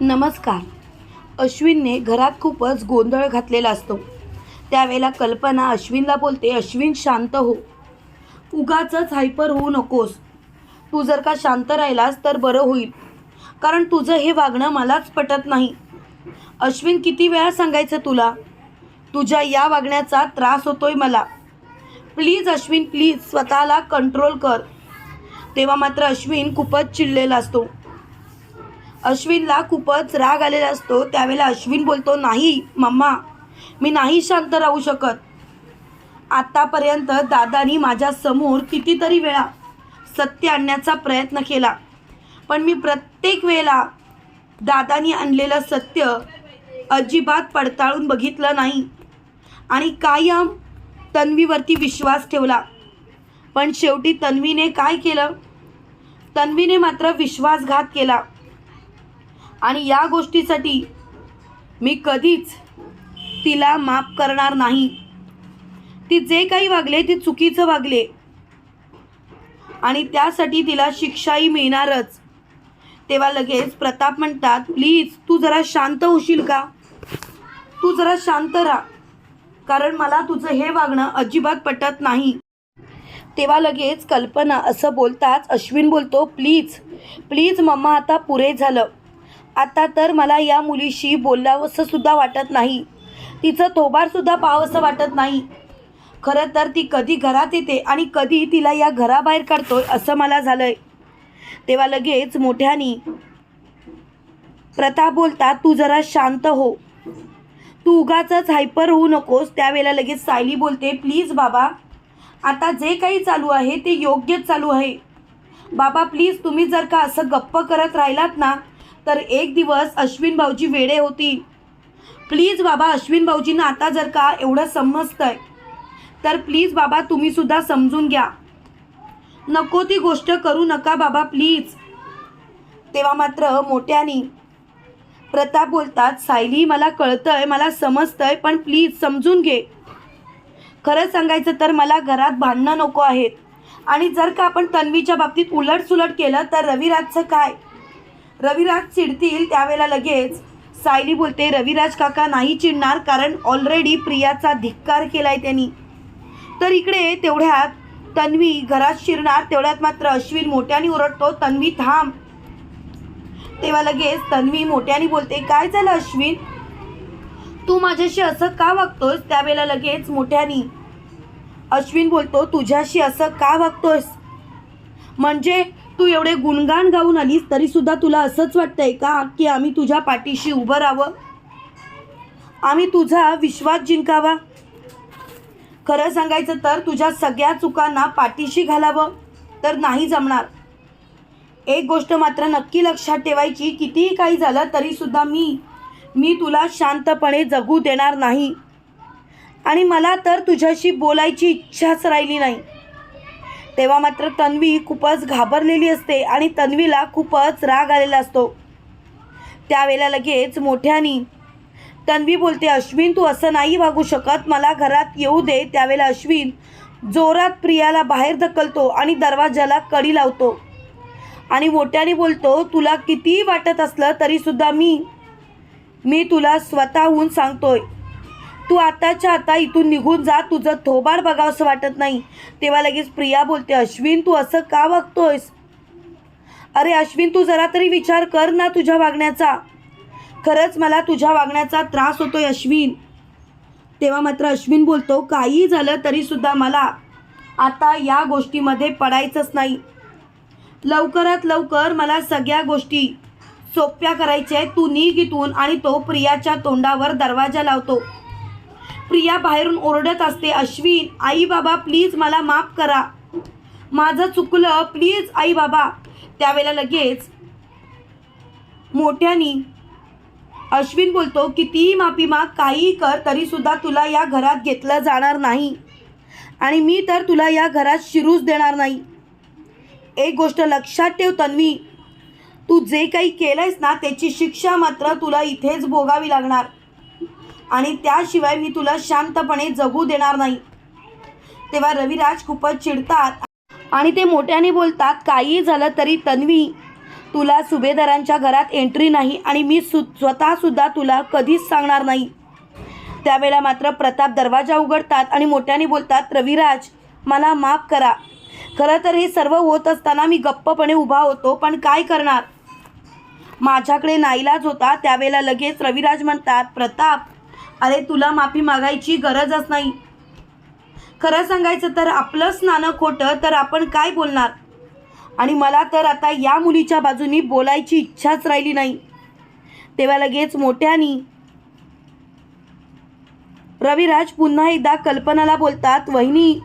नमस्कार. अश्विनने घरात खूपच गोंधळ घातलेला असतो. त्यावेळेला कल्पना अश्विनला बोलते अश्विन शांत हो. उगाच हायपर होऊ नकोस. तू जर का शांत राहिलास तर बरं होईल. कारण तुझं हे वागणं मलाच पटत नाही. अश्विन किती वेळा सांगायचं तुला? तुझ्या या वागण्याचा त्रास होतोय मला. प्लीज अश्विन प्लीज स्वतःला कंट्रोल कर. तेव्हा मात्र अश्विन खूपच चिडलेला असतो. अश्विनला खूपच राग आलेला असतो. त्यावेळेला अश्विन बोलतो नाही मम्मा मी नाही शांत राहू शकत. आत्तापर्यंत दादानी माझ्यासमोर कितीतरी वेळा सत्य आणण्याचा प्रयत्न केला. पण मी प्रत्येक वेळेला दादानी आणलेलं सत्य अजिबात पडताळून बघितलं नाही आणि कायम तन्वीवरती विश्वास ठेवला. पण शेवटी तन्वीने काय केलं? तन्वीने मात्र विश्वासघात केला. आणि या गोष्टीसाठी मी कधीच तिला माफ करणार नाही. ती जे काही वागले ते चुकीचं वागले. आणि त्यासाठी तिला शिक्षाही मिळणारच. तेव्हा लगेच प्रताप म्हणतात प्लीज तू जरा शांत होशील का? तू जरा शांत राहा. कारण मला तुझं हे वागणं अजिबात पटत नाही. तेव्हा लगेच कल्पना असं बोलताच अश्विन बोलतो प्लीज प्लीज मम्मा आता पुरे झालं. आता तर मला या मुलीशी बोलावंसं सुद्धा वाटत नाही. तिचं तोबारसुद्धा पाहावंसं वाटत नाही. खरं तर ती कधी घरात येते आणि कधी तिला या घराबाहेर काढतोय असं मला झालंय. तेव्हा लगेच मोठ्यानी प्रताप बोलता तू जरा शांत हो. तू उगाच हायपर होऊ नकोस. त्यावेळेला लगेच सायली बोलते प्लीज बाबा आता जे काही चालू आहे ते योग्यच चालू आहे. बाबा प्लीज तुम्ही जर का असं गप्प करत राहिलात ना तर एक दिवस अश्विन भाऊजी वेडे होती. प्लीज बाबा अश्विन भाऊजींना आता जर का एवढं समजतंय तर प्लीज बाबा तुम्हीसुद्धा समजून घ्या. नको ती गोष्ट करू नका बाबा प्लीज. तेव्हा मात्र मोठ्यानी प्रताप बोलतात सायली मला कळतंय मला समजतंय पण प्लीज समजून घे. खरं सांगायचं तर मला घरात भांडणं नको आहेत. आणि जर का आपण तन्वीच्या बाबतीत उलटसुलट केलं तर रविराजचं काय? रविराज चिडतील त्यावेळेला लगेच. सायली बोलते रविराज काका नाही चिडणार कारण ऑलरेडी प्रियाचा धिक्कार केलाय त्यांनी. तर इकडे तेवढ्यात तन्वी घरात शिरणार तेवढ्यात मात्र अश्विन मोठ्याने ओरडतो तन्वी थांब. तेव्हा लगेच तन्वी मोठ्याने बोलते काय झालं अश्विन? तू माझ्याशी असं का वागतोस? त्यावेळेला लगेच मोठ्यानी अश्विन बोलतो तुझ्याशी असं का वागतोस? म्हणजे तू एवढे गुणगान गाऊन आलीस तरी सुद्धा तुला असंच वाटतंय का की आम्ही तुझ्या पाठीशी उभं राहावं? आम्ही तुझा विश्वास जिंकावा? खरं सांगायचं तर तुझ्या सगळ्या चुकांना पाठीशी घालावं तर नाही जमणार. एक गोष्ट मात्र नक्की लक्षात ठेवायची कितीही काही झालं तरीसुद्धा मी मी तुला शांतपणे जगू देणार नाही. आणि मला तर तुझ्याशी बोलायची इच्छाच राहिली नाही. तेव्हा मात्र तन्वी खूपच घाबरलेली असते आणि तन्वीला खूपच राग आलेला असतो. त्यावेळेला लगेच मोठ्यानी तन्वी बोलते अश्विन तू असं नाही वागू शकत. मला घरात येऊ दे. त्यावेळेला अश्विन जोरात प्रियाला बाहेर ढकलतो आणि दरवाजाला कडी लावतो. आणि मोठ्याने बोलतो तुला कितीही वाटत असलं तरीसुद्धा मी मी तुला स्वतःहून सांगतोय. तू आताच्या आता इथून निघून जा तुझं थोबाड बघावंसं वाटत नाही. तेव्हा लगेच प्रिया बोलते अश्विन तू असं का वागतोयस अरे अश्विन तू जरा तरी विचार कर ना तुझ्या वागण्याचा. खरंच मला तुझ्या वागण्याचा त्रास होतोय अश्विन. तेव्हा मात्र अश्विन बोलतो काही झालं तरीसुद्धा मला आता या गोष्टीमध्ये पडायचंच नाही. लवकरात लवकर मला सगळ्या गोष्टी सोप्या करायच्या आहेत. तू निघ इथून आणि तो प्रियाच्या तोंडावर दरवाजा लावतो. प्रिया बाहेरून ओरडत असते अश्विन आई बाबा प्लीज मला माफ करा. माझं चुकलं प्लीज आई बाबा त्यावेळेला लगेच मोठ्यानी अश्विन बोलतो कितीही माफी माग काहीही कर तरीसुद्धा तुला या घरात घेतलं जाणार नाही. आणि मी तर तुला या घरात शिरूच देणार नाही. एक गोष्ट लक्षात ठेव तन्वी. तू जे काही केलंयस ना त्याची शिक्षा मात्र तुला इथेच भोगावी लागणार. आणि त्याशिवाय मी तुला शांतपणे जगू देणार नाही. तेव्हा रविराज खूपच चिडतात आणि ते मोठ्याने बोलतात काही झालं तरी तन्वी तुला सुभेदारांच्या घरात एंट्री नाही आणि मी सु स्वतःसुद्धा तुला कधीच सांगणार नाही. त्यावेळेला मात्र प्रताप दरवाजा उघडतात आणि मोठ्याने बोलतात रविराज मला माफ करा. खरं तर हे सर्व होत असताना मी गप्पपणे उभा होतो पण काय करणार? माझ्याकडे नाईलाज होता त्यावेळेला लगेच रविराज म्हणतात प्रताप अरे तुला माफी मागायची गरजच नाही. खरं सांगायचं तर आपलंच नाणं खोटं तर आपण काय बोलणार? आणि मला तर आता या मुलीच्या बाजूनी बोलायची इच्छाच राहिली नाही. तेव्हा लगेच मोठ्यानी रविराज पुन्हा एकदा कल्पनाला बोलतात वहिनी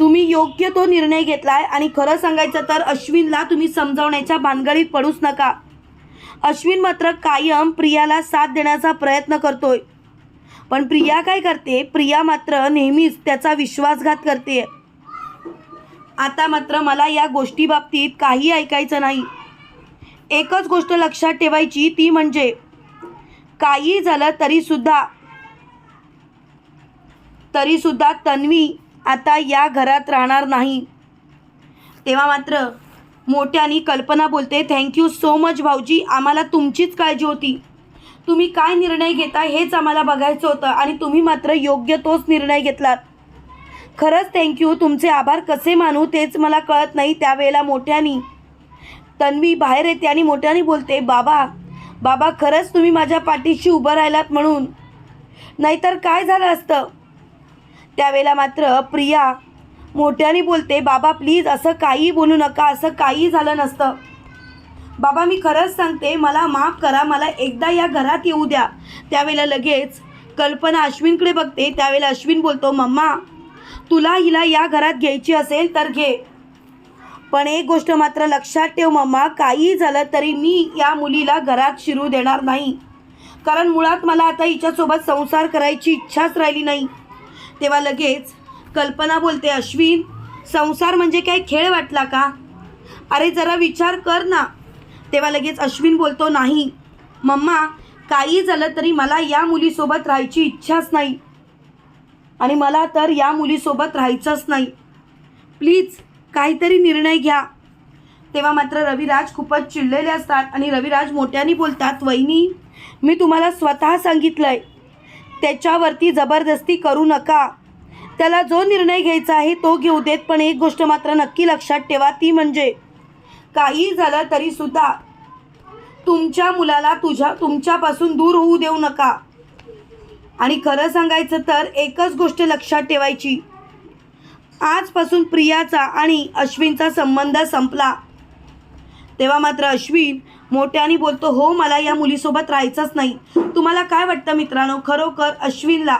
तुम्ही योग्य तो निर्णय घेतलाय आणि खरं सांगायचं तर अश्विनला तुम्ही समजावण्याच्या भानगडीत पडूच नका. अश्विन मात्र कायम प्रियाला साथ देण्याचा प्रयत्न करतोय. पण प्रिया काय करते? प्रिया मात्र नेहमीच त्याचा विश्वासघात करते. आता मात्र मला या गोष्टी बाबतीत काही ऐकायचं नाही. एकच गोष्ट लक्षात ठेवायची ती म्हणजे काही झालं तरीसुद्धा तरीसुद्धा तन्वी आता या घरात राहणार नाही. तेव्हा मात्र मोठ्यानी कल्पना बोलते थँक्यू सो मच भाऊजी आम्हाला तुमचीच काळजी होती. तुम्ही काय निर्णय घेता हेच आम्हाला बघायचं होतं आणि तुम्ही मात्र योग्य तोच निर्णय घेतलात. खरंच थँक्यू तुमचे आभार कसे मानू तेच मला कळत नाही त्यावेळेला मोठ्यानी. तन्वी बाहेर येते आणि मोठ्याने बोलते बाबा बाबा खरंच तुम्ही माझ्या पाठीशी उभं राहिलात म्हणून. नाहीतर काय झालं असतं? त्यावेळेला मात्र प्रिया मोठ्याने बोलते बाबा प्लीज असं काही बोलू नका असं काही झालं नसतं. बाबा मी खरंच सांगते मला माफ करा मला एकदा या घरात येऊ द्या. त्यावेळेला लगेच कल्पना अश्विनकडे बघते. त्यावेळेला अश्विन बोलतो मम्मा तुला हिला या घरात घ्यायची असेल तर घे. पण एक गोष्ट मात्र लक्षात ठेव मम्मा काही झालं तरी मी या मुलीला घरात शिरू देणार नाही. कारण मुळात मला आता हिच्यासोबत संसार करायची इच्छाच राहिली नाही. तेव्हा लगेच कल्पना बोलते अश्विन संसार म्हणजे काय? खेळ वाटला का? अरे जरा विचार कर ना. तेव्हा लगेच अश्विन बोलतो नाही मम्मा काही झालं तरी मला या मुलीसोबत राहायची इच्छाच नाही. आणि मला तर या मुलीसोबत राहायचंच नाही. प्लीज काहीतरी निर्णय घ्या. तेव्हा मात्र रविराज खूपच चिडलेले असतात आणि रविराज मोठ्याने बोलतात वहिनी मी तुम्हाला स्वतः सांगितलं आहे त्याच्यावरती जबरदस्ती करू नका. त्याला जो निर्णय घ्यायचा आहे तो घेऊ देत पण एक गोष्ट मात्र नक्की लक्षात ठेवा ती म्हणजे काही झालं तरीसुद्धा तुमच्या मुलाला तुझ्या तुमच्यापासून दूर होऊ देऊ नका. आणि खरं सांगायचं तर एकच गोष्ट लक्षात ठेवायची. आजपासून प्रियाचा आणि अश्विनचा संबंध संपला. तेव्हा मात्र अश्विन मोठ्याने बोलतो हो मला या मुलीसोबत राहायचंच नाही. तुम्हाला काय वाटतं मित्रांनो? खरोखर अश्विनला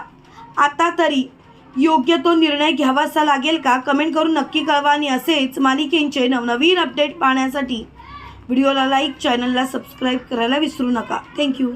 आता तरी योग्य तो निर्णय घ्यावासा लागेल का? कमेंट करून नक्की कळवा आणि असेच मालिकेंचे नवनवीन अपडेट पाहण्यासाठी व्हिडिओला लाईक चॅनलला सबस्क्राईब करायला विसरू नका. थँक्यू.